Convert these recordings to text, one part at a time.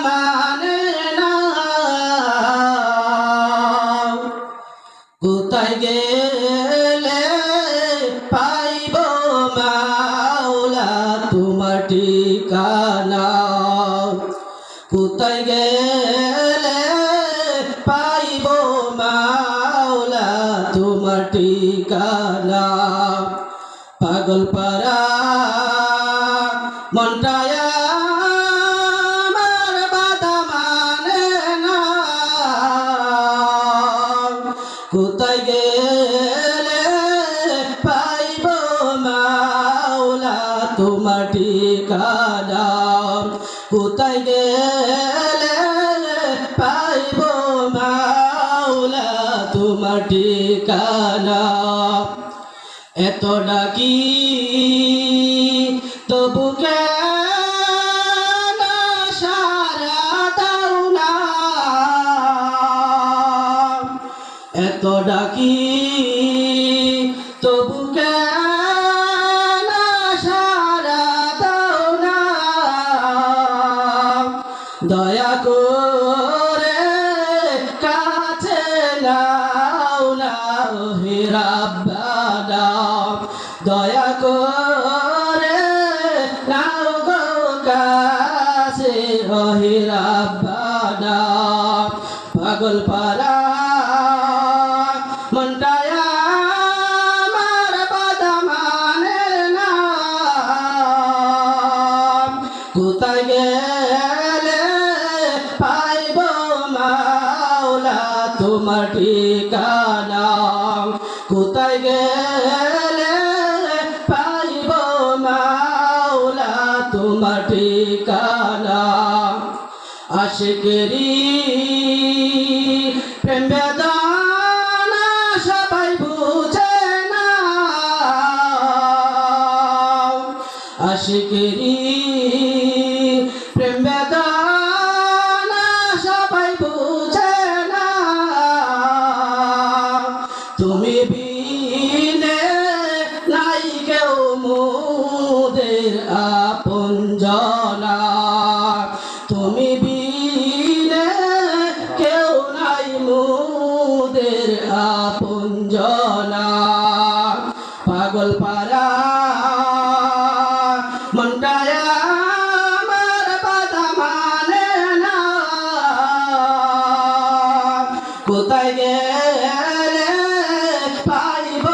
মানে কোথায় গেলে পাইব মাওলা তোমার ঠিকানা? কোথায় গেলে পাইব মাওলা তোমার ঠিকানা? পাগল পারা তোমার ঠিকানা কোথায় গেলে পাইব মাওলা তোমার ঠিকানা এত ডাকি তবু কেন সারা না? এত ডাকি হে রাব্বানা, পাগল পারা, মনটায়া আমার বাধা মানে না কোথায় গেলে পাইব মাওলা তোমার ঠিকানা? কোথায় গেলে আশিকেরি প্রেম বেদনা সবাই বুঝে না। আশিকেরি প্রেম বেদনা সবাই বুঝে না। তুমি বিনে নাই কেউ মোদের আপন জনা। মোদের আপন জনা পাগল পারা মনটায় আমার বাধা মানে না। কোথায় গেলে পাইব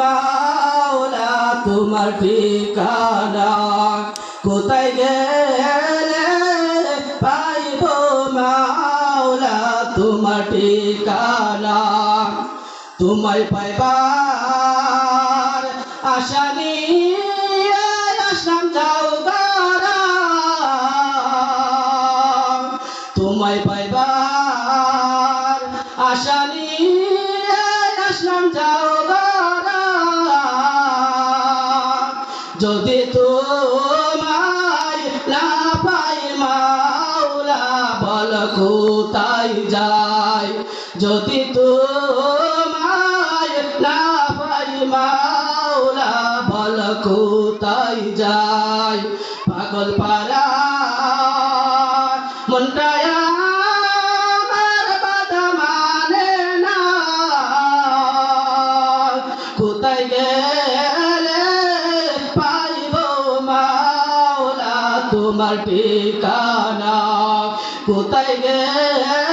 মাওলা তোমার ঠিকানা? কোথায় গেলে তোমায় পাইবার আশা নিয়ে যাও তোমায় পাইবার আশা নিয়ে যাও যদি তোমায় না যায়? যদি পাই মাওলা বল কোথায় যায়? পাগল পারা মনটায় আমার মানে না। কোথায় গেলে পাইব মাওলা তোমার ঠিকানা? কোথায় গেলে